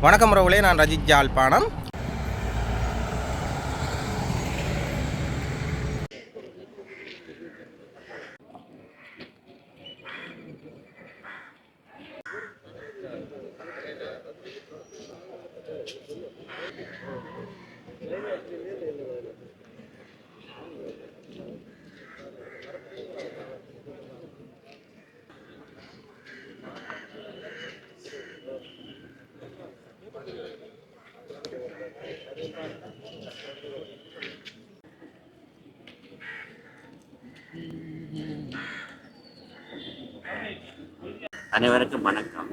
வணக்கம் உறவுகளே நான் ரஜித் ஜாழ்ப்பாணம் அனைவருக்கும் வணக்கம்.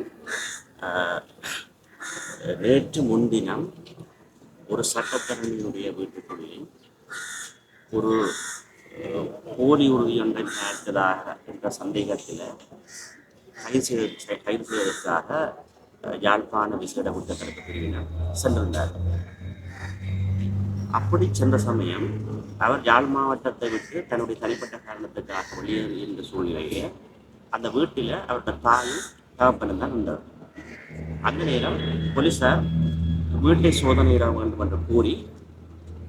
நேற்று முன்தினம் ஒரு சட்டத்தரணியுடைய வீட்டுக்குள்ளே ஒரு போலி உறுதி ஒன்றை நடத்ததாக என்ற சந்தேகத்தில் கைது செய்த கைது செய்வதற்காக யாழ்ப்பாண விசேட குற்றத்தடுப்பு பிரிவினர் சென்றிருந்தார். அப்படி சென்ற சமயம் அவர் யாழ் மாவட்டத்தை விட்டு தன்னுடைய தனிப்பட்ட காரணத்துக்காக வெளியேறி இருந்த சூழ்நிலையிலே அந்த வீட்டில் அவர்கிட்ட தாயும் தகப்பனும் தான் இருந்தார் அந்த நேரம் போலீசார் வீட்டை சோதனையிட வேண்டும் என்று கூறி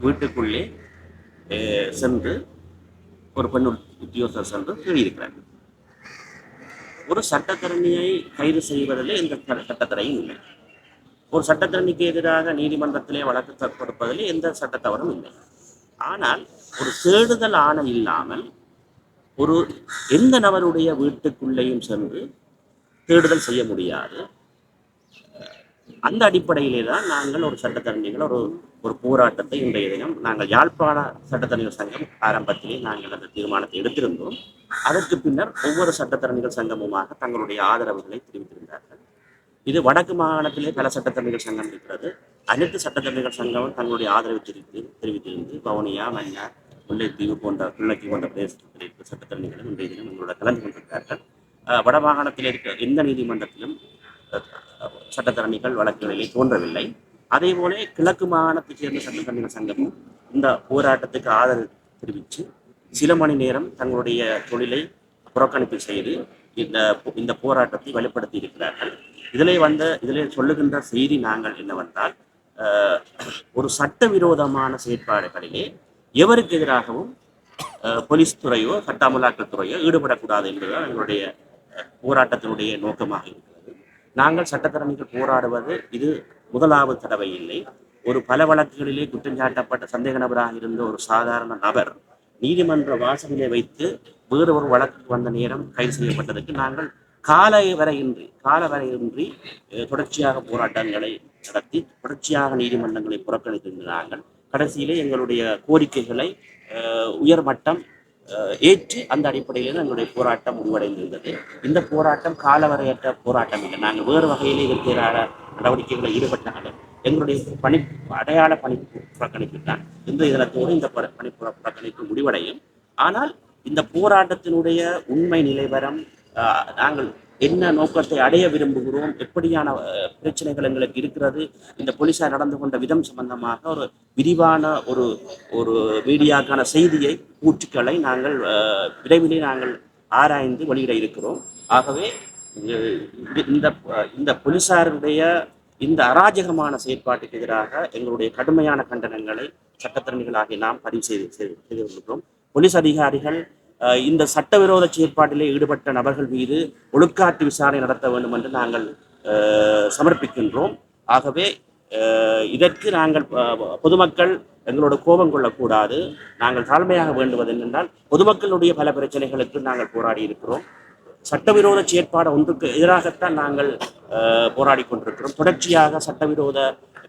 வீட்டுக்குள்ளே சென்று ஒரு பெண் உத்தியோகத்தர் சென்று தேடியிருக்கிறார் ஒரு சட்டத்தரணியை கைது செய்வதில் எந்த சட்டத்திறையும் சட்டத்தடையும் இல்லை. ஒரு சட்டத்தரணிக்கு எதிராக நீதிமன்றத்திலே வழக்கு கொடுப்பதில் எந்த சட்டத்தவறும் இல்லை. ஆனால் ஒரு தேடுதல் ஆணை இல்லாமல் ஒரு எந்த நபருடைய வீட்டுக்குள்ளேயும் சென்று தேடுதல் செய்ய முடியாது. அந்த அடிப்படையிலே தான் நாங்கள் ஒரு சட்டத்தரணிகள் ஒரு ஒரு போராட்டத்தை இன்றைய தினம் நாங்கள் யாழ்ப்பாண சட்டத்தரணிகள் சங்கம் ஆரம்பத்திலே நாங்கள் அந்த தீர்மானத்தை எடுத்திருந்தோம். அதற்கு பின்னர் ஒவ்வொரு சட்டத்தரணிகள் சங்கமுமாக தங்களுடைய ஆதரவுகளை தெரிவித்திருந்தார்கள். இது வடக்கு மாகாணத்திலே பல சட்டத்தரணிகள் சங்கம் இருக்கிறது. அனைத்து சட்டத்தரணிகள் சங்கமும் தங்களுடைய ஆதரவு தெரிவித்து தெரிவித்திருந்து வவுனியா மன்னார் முல்லைத்தீவு போன்ற கிள்ளக்கி போன்ற பிரதேசத்தில் இருக்கிற சட்டத்தரணிகளும் இன்றைய தினம் எங்களோட கலந்து கொண்டிருக்கிறார்கள். அஹ் வட இருக்கிற எந்த நீதிமன்றத்திலும் சட்டத்தரணிகள் வழக்குகளிலே தோன்றவில்லை. அதே போல கிழக்கு மாகாணத்தைச் சேர்ந்த சட்டத்தரணிகள் சங்கமும் இந்த போராட்டத்துக்கு ஆதரவு தெரிவித்து சில மணி நேரம் தங்களுடைய தொழிலை புறக்கணிப்பு செய்து இந்த இந்த போராட்டத்தை வெளிப்படுத்தி இருக்கிறார்கள். இதிலே வந்த இதிலே சொல்லுகின்ற செய்தி நாங்கள் என்னவென்றால் ஒரு சட்டவிரோதமான செயற்பாடுகளிலே எவருக்கு எதிராகவும் போலீஸ் துறையோ சட்ட அமலாக்கத்துறையோ ஈடுபடக்கூடாது என்பதுதான் எங்களுடைய போராட்டத்தினுடைய நோக்கமாக இருக்கிறது. நாங்கள் சட்டத்தரணிகள் போராடுவது இது முதலாவது தடவை இல்லை. ஒரு பல வழக்குகளிலே குற்றஞ்சாட்டப்பட்ட சந்தேக நபராக இருந்த ஒரு சாதாரண நபர் நீதிமன்ற வாசலிலே வைத்து வேறு ஒரு வழக்கு வந்த நேரம் கைது செய்யப்பட்டதற்கு நாங்கள் கால வரையின்றி கால வரையின்றி தொடர்ச்சியாக போராட்டங்களை நடத்தி தொடர்ச்சியாக நீதிமன்றங்களை புறக்கணித்திருந்தார்கள். கடைசியிலே எங்களுடைய கோரிக்கைகளை உயர்மட்டம் ஏற்று அந்த அடிப்படையில் எங்களுடைய போராட்டம் முடிவடைந்திருந்தது. இந்த போராட்டம் காலவரையற்ற போராட்டம் இல்லை. நாங்கள் வேறு வகையில் இருக்கிற எதிரான நடவடிக்கைகளில் ஈடுபட்டாலும் எங்களுடைய பணி அடையாள பணி புறக்கணிப்பு தான் இந்த இதனத்தோடு இந்த பணி புறக்கணிப்பு முடிவடையும். ஆனால் இந்த போராட்டத்தினுடைய உண்மை நிலைவரம் நாங்கள் என்ன நோக்கத்தை அடைய விரும்புகிறோம்? எப்படியான பிரச்சனைகள் எங்களுக்கு இருக்கிறது? இந்த போலீசார் நடந்து கொண்ட விதம் சம்பந்தமாக ஒரு விரிவான ஒரு ஒரு மீடியாக்கான செய்தியை கூற்றுக்களை நாங்கள் விரைவிலே நாங்கள் ஆராய்ந்து வெளியிட இருக்கிறோம். ஆகவே இந்த இந்த போலீசாருடைய இந்த அராஜகமான செயற்பாட்டுக்கு எதிராக எங்களுடைய கடுமையான கண்டனங்களை சட்டத்தரணிகளாகி நாம் பதிவு செய்து செய்து செய்து கொண்டிருக்கிறோம். போலீஸ் அதிகாரிகள் இந்த சட்டவிரோத செயற்பாட்டிலே ஈடுபட்ட நபர்கள் மீது ஒழுக்காட்டு விசாரணை நடத்த வேண்டும் என்று நாங்கள் சமர்ப்பிக்கின்றோம். ஆகவே இதற்கு நாங்கள் பொதுமக்கள் எங்களோட கோபம் கொள்ளக்கூடாது. நாங்கள் தாழ்மையாக வேண்டுவது என்னென்றால் பொதுமக்களுடைய பல பிரச்சனைகளுக்கு நாங்கள் போராடி இருக்கிறோம். சட்டவிரோத செயற்பாடு ஒன்றுக்கு எதிராகத்தான் நாங்கள் போராடி கொண்டிருக்கிறோம். தொடர்ச்சியாக சட்டவிரோத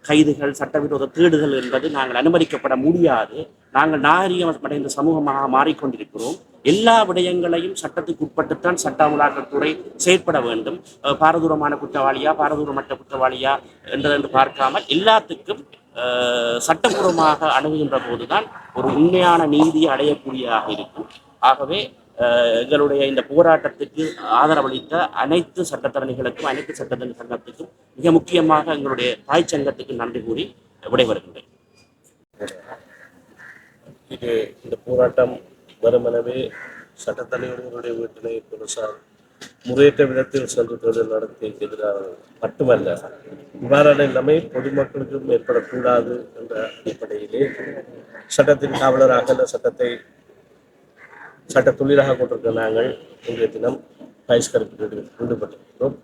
கைதுகள் சட்டவிரோத தேடுதல் என்பது நாங்கள் அனுமதிக்கப்பட முடியாது. நாங்கள் நாகரிகம் சமூகமாக மாறிக்கொண்டிருக்கிறோம். எல்லா விடயங்களையும் சட்டத்துக்கு உட்பட்டுத்தான் சட்ட அமலாக்கத்துறை செயற்பட வேண்டும். பாரதூரமான குற்றவாளியா பாரதூரமற்ற குற்றவாளியா என்றதென்று பார்க்காமல் எல்லாத்துக்கும் சட்டபூர்வமாக அணுகுகின்ற போதுதான் ஒரு உண்மையான நீதியை அடையக்கூடியதாக இருக்கும். ஆகவே எங்களுடைய இந்த போராட்டத்துக்கு ஆதரவளித்த அனைத்து சட்டத்தரணிகளுக்கும் அனைத்து சட்டத்தரணி சங்கத்துக்கும் மிக முக்கியமாக எங்களுடைய தாய் சங்கத்துக்கு நன்றி கூறி விடைபெறுகின்றேன். இது இந்த போராட்டம் வருமெனவே சட்டத்தலைவர்களுடைய வீட்டினை போலீசார் முறையற்ற விதத்தில் சென்று தொழில் நடத்தி எதிராக மட்டுமல்ல இவ்வாறான நிலைமை பொதுமக்களுக்கும் ஏற்படக்கூடாது என்ற அடிப்படையிலே சட்டத்தின் காவலராக இந்த சட்டத்தை சட்ட தொழிலாக கொண்டிருக்கிற நாங்கள் இன்றைய தினம் பயிஷ்கரிப்பில் ஈடுபட்டிருக்கிறோம்.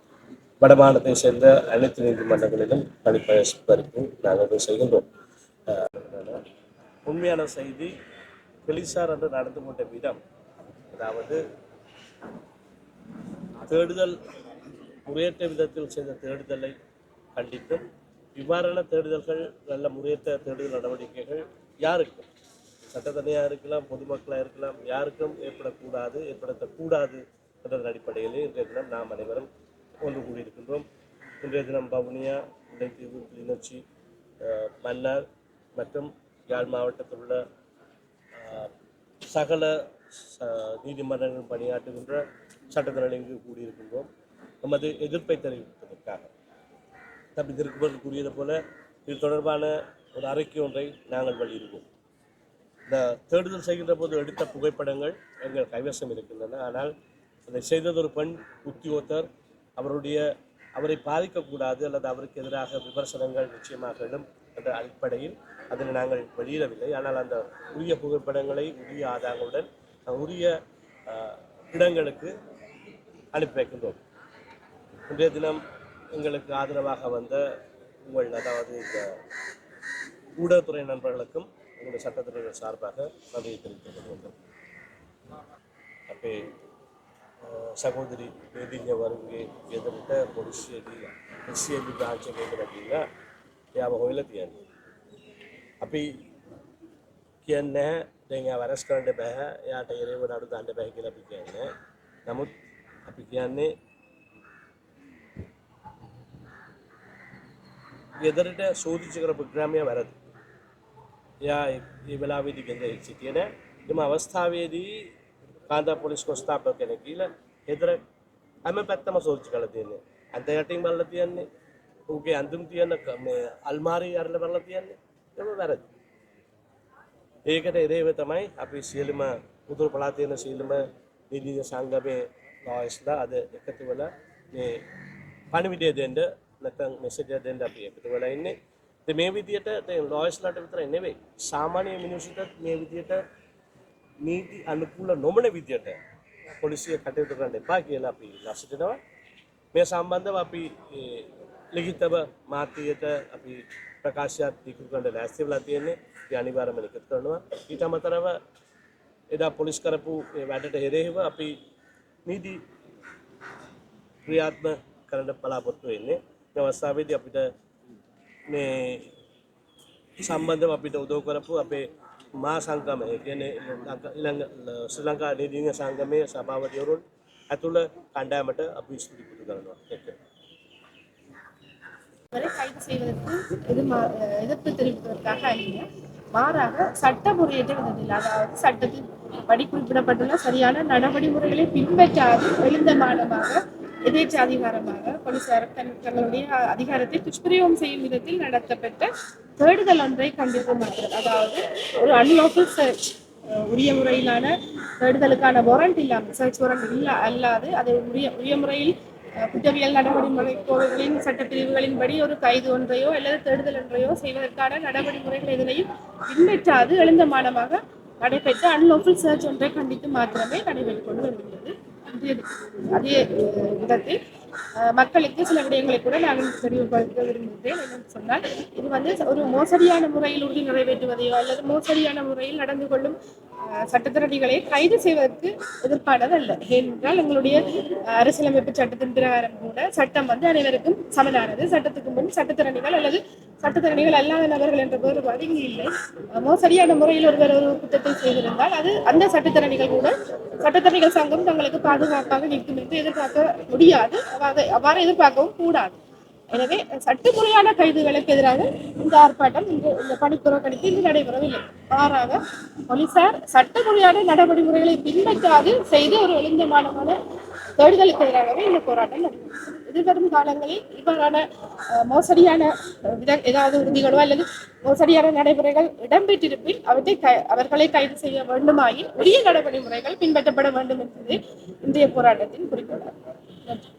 வடமாநிலத்தை சேர்ந்த அனைத்து நீதிமன்றங்களிலும் பணி பயிஷ்கரிப்பு நாங்கள் செய்கின்றோம். அஹ் உண்மையான செய்தி பெலிசார் என்று நடந்து கொண்ட விதம். அதாவது தேடுதல் முறையற்ற விதத்தில் செய்த தேடுதலை கண்டித்தும் இவ்வாறான தேடுதல்கள் நல்ல முறையற்ற தேடுதல் நடவடிக்கைகள் யாருக்கும்? சட்டத்தனியாக இருக்கலாம் பொதுமக்களாக இருக்கலாம் யாருக்கும் ஏற்படக்கூடாது ஏற்படுத்தக்கூடாது என்ற அடிப்படையில் இன்றைய தினம் நாம் அனைவரும் ஒன்று கூடியிருக்கின்றோம். இன்றைய தினம் பவுனியா முல்லைத்தீவு கிளிநொச்சி மன்னார் மற்றும் யாழ் மாவட்டத்தில் உள்ள சகல நீதிமன்றங்கள் பணியாற்றுகின்ற சட்டத்தினர் இங்கு கூடியிருக்கின்றோம். நமது எதிர்ப்பை தெரிவிப்பதற்காக. தப்பி திருக்குறள் கூறியது போல இது தொடர்பான ஒரு அறிக்கை ஒன்றை நாங்கள் வெளியிடுவோம். இந்த தேடுதல் செய்கின்ற போது எடுத்த புகைப்படங்கள் எங்கள் கைவசம் இருக்கின்றன. ஆனால் அதை செய்தது ஒரு பெண் உத்தியோகத்தர். அவருடைய அவரை பாதிக்கக்கூடாது அல்லது அவருக்கு எதிராக விமர்சனங்கள் நிச்சயமாக எழும் என்ற அடிப்படையில் அதில் நாங்கள் வெளியிடவில்லை. ஆனால் அந்த உரிய புகைப்படங்களை உரிய ஆதாரங்களுடன் உரிய இடங்களுக்கு அனுப்பி வைக்கின்றோம். இன்றைய தினம் எங்களுக்கு ஆதரவாக வந்த உங்கள் அதாவது இந்த ஊடகத்துறை நண்பர்களுக்கும் எங்களுடைய சட்டத்துறைகள் சார்பாக நன்றியை தெரிவித்துக் கொள்கின்றோம். அப்பே சகோதரி எதிரிய வருகை எதிர்த்த பொருஷேரி கிறிஸ்டியன் ஆட்சி அப்படின்னா ஞாபகம் இல்லை தெரியாது අපි කියන්නේ දැන් එයා වරස් කරන්න බෑ එයාට එරෙව නඩු දාන්න බෑ කියලා අපි කියන්නේ. නමුත් අපි කියන්නේ ගෙදරට සෝදිච්ච කරපු ග්‍රාමය වැරදි. එයා ඒ- ඒ වෙලාවේදී ගෙදර සිටියේ නෑ. එම අවස්ථාවේදී කාන්තා පොලිස් කොස්තාපල් කෙනෙක් ගිහලා ගෙදර හැම පැත්තම සෝදිච්ච කරලා තියෙන්නේ. අන්ත යටින් බලලා තියන්නේ. ඌගේ අඳුම් තියෙන ක- මේ අල්මාරි අරලා බලලා තියන්නේ. ඒක වැරදි. ඒකට එරෙහිව තමයි අපි සියලුම උතුරු පළාතේ තියෙන සියලුම නීතිඥ සංගමේ ලෝයස්ලා අද එකතු වෙලා මේ පණිවිඩය දෙන්න නැත්නම් මෙසේජ් එක දෙන්න අපි එකතු වෙලා ඉන්නේ. ඉතින් මේ විදියට දැන් ලෝයස්ලාට විතරයි නෙවෙයි සාමාන්‍ය මිනිස්සුන්ට මේ විදියට නීති අනුකූල නොවන විදියට පොලිසිය කටයුතු කරන්න එපා කියලා අපි ඉල්ලා සිටිනවා. මේ සම්බන්ධව අපි ඒ, ලිඛිතව මාත්‍රියට අපි ප්‍රකාශයක් ඉදිරි කරන්න ලෑස්ති වෙලා තියෙන්නේ. ඒ අනිවාර්යයෙන්ම ලිඛිත කරනවා. ඊට අමතරව එදා පොලිස් කරපු ඒ වැඩට එරෙහිව අපි නීති ක්‍රියාත්මක කරන්න බලාපොරොත්තු වෙන්නේ. මේ අවස්ථාවේදී අපිට මේ සම්බන්ධව අපිට උදව් කරපු අපේ මා සංගමය ඒ කියන්නේ ලංකා- ඊළඟ ල- ශ්‍රී ලංකා නීතිඥ සංගමයේ සභාපතිවරුන් ඇතුළ කණ්ඩායමට අපි ස්තුති පුද කරනවා. வரை கைது செய்வதற்கு எது எதிர்ப்பு தெரிவிப்பதற்காக அறிய மாறாக சட்ட முறையீட்டை வந்ததில்லை அதாவது சட்டத்தில் படி குறிப்பிடப்பட்டுள்ள சரியான நடவடி முறைகளை பின்பற்றாது எழுந்த மாடமாக எதேச்ச அதிகாரமாக போலீசார் தன் தங்களுடைய அதிகாரத்தை துஷ்பிரயோகம் செய்யும் விதத்தில் நடத்தப்பட்ட தேடுதல் ஒன்றை கண்டிப்போமாகிறது அதாவது ஒரு அன்லோக்கல் சர்ச் உரிய முறையிலான தேடுதலுக்கான வாரண்ட் இல்லாமல் சர்ச் வாரண்ட் இல்லை அல்லாது அதை உரிய உரிய முறையில் குற்றவியல் நடைமுறை கோவைகளின் சட்டப்பிரிவுகளின்படி ஒரு கைது ஒன்றையோ அல்லது தேடுதல் ஒன்றையோ செய்வதற்கான நடவடிக்கைகள் எதனையும் பின்பற்றாது. எழுந்தமானமாக நடைபெற்ற அன்லோஃபுல் சர்ச் ஒன்றை கண்டித்து மாத்திரமே நடைபெற்றுக் கொண்டு வருகிறது. அதே விதத்தில் மக்களுக்கு சில விடயங்களை கூட நாங்கள் தெளிவுபடுத்த விரும்புகிறேன். என்று சொன்னால் இது வந்து ஒரு மோசடியான முறையில் உறுதி நிறைவேற்றுவதையோ அல்லது மோசடியான முறையில் நடந்து கொள்ளும் அஹ், சட்டத்திரடிகளை கைது செய்வதற்கு எதிர்ப்பானது அல்ல ஏனென்றால் எங்களுடைய அரசியலமைப்பு சட்டத்தின் பிரகாரம் கூட சட்டம் வந்து அனைவருக்கும் சமனானது. சட்டத்துக்கு முன் சட்டத்திறனிகள் அல்லது சட்டத்தரணிகள் அல்லாத நபர்கள் என்ற வேறுபாடு இங்கு இல்லை. மோசடியான முறையில் ஒருவர் ஒரு குற்றத்தை செய்திருந்தால் அது அந்த சட்டத்தரணிகள் கூட சட்டத்தரணிகள் சங்கம் தங்களுக்கு பாதுகாப்பாக நிற்கும் என்று எதிர்பார்க்க முடியாது. அவ்வாறு அவ்வாறு எதிர்பார்க்கவும் கூடாது. எனவே சட்டமுறையான கைதுகளுக்கு எதிராக இந்த ஆர்ப்பாட்டம் இங்கு இந்த பணிப்புறக்கணிப்பு இன்று நடைபெறவில்லை. மாறாக போலீசார் சட்டமுறையான நடவடிக்கைகளை பின்பற்றாது செய்து ஒரு ஒழுங்கமானமான தேடுதலுக்கு எதிராகவே இந்த போராட்டம் நடைபெறும் எதிர்வரும் காலங்களில் இவ்வாறான அஹ், மோசடியான வித ஏதாவது உறுதிகளோ அல்லது மோசடியான நடைமுறைகள் இடம்பெற்றிருப்பின் அவற்றை கை அவர்களை கைது செய்ய வேண்டுமாயின் உரிய நடைமுறைகள் பின்பற்றப்பட வேண்டும் என்பது இன்றைய போராட்டத்தின் குறிக்கோளாகும். நன்றி.